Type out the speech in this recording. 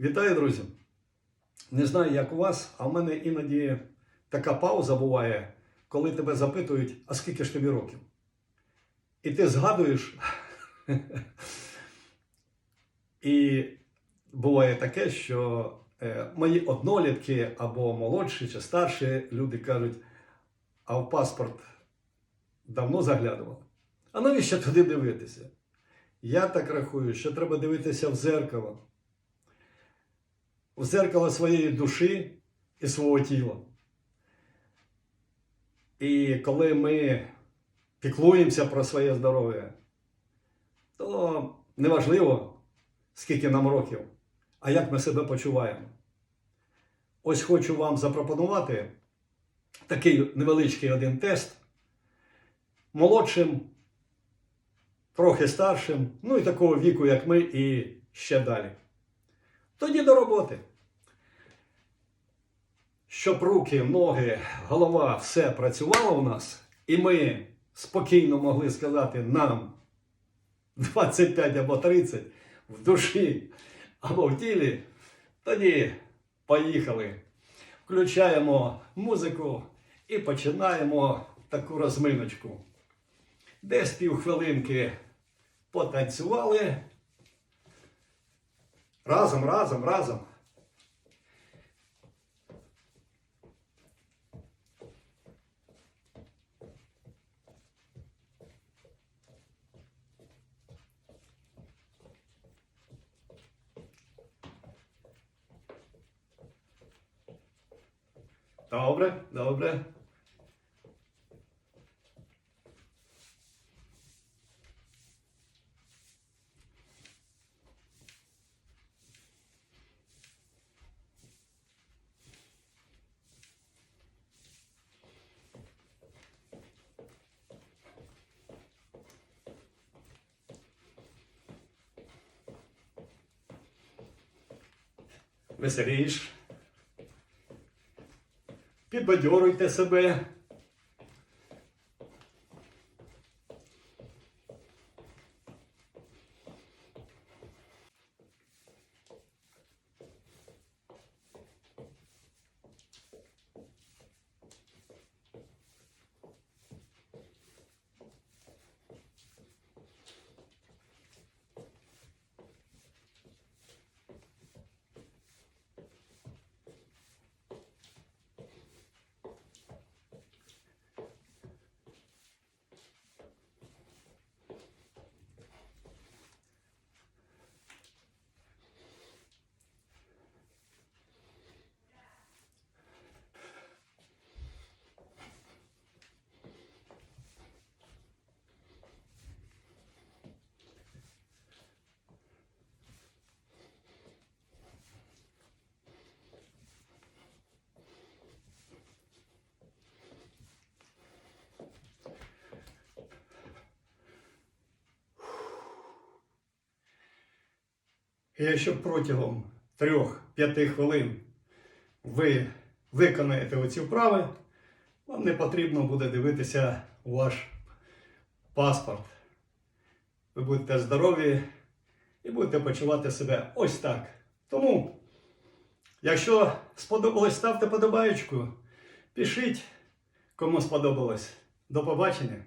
Вітаю, друзі! Не знаю, як у вас, а в мене іноді така пауза буває, коли тебе запитують, а скільки ж тобі років? І ти згадуєш. І буває таке, що е, мої однолітки або молодші чи старші люди кажуть, а в паспорт давно заглядували. А навіщо туди дивитися? Я так рахую, що треба дивитися в зеркало в зеркало своєї душі і свого тіла. І коли ми піклуємося про своє здоров'я, то неважливо, скільки нам років, а як ми себе почуваємо. Ось хочу вам запропонувати такий невеличкий один тест молодшим, трохи старшим, ну і такого віку, як ми, і ще далі. Тоді до роботи. Щоб руки, ноги, голова, все працювало у нас, і ми спокійно могли сказати нам 25 або 30 в душі або в тілі, тоді поїхали. Включаємо музику і починаємо таку розминочку. Десь півхвилинки потанцювали. Разом, разом, разом. Добре, добре. Веселіш. Підбадьоруйте себе. І якщо протягом 3-5 хвилин ви виконаєте оці вправи, вам не потрібно буде дивитися ваш паспорт. Ви будете здорові і будете почувати себе ось так. Тому, якщо сподобалось, ставте подобаєчку, пишіть, кому сподобалось. До побачення!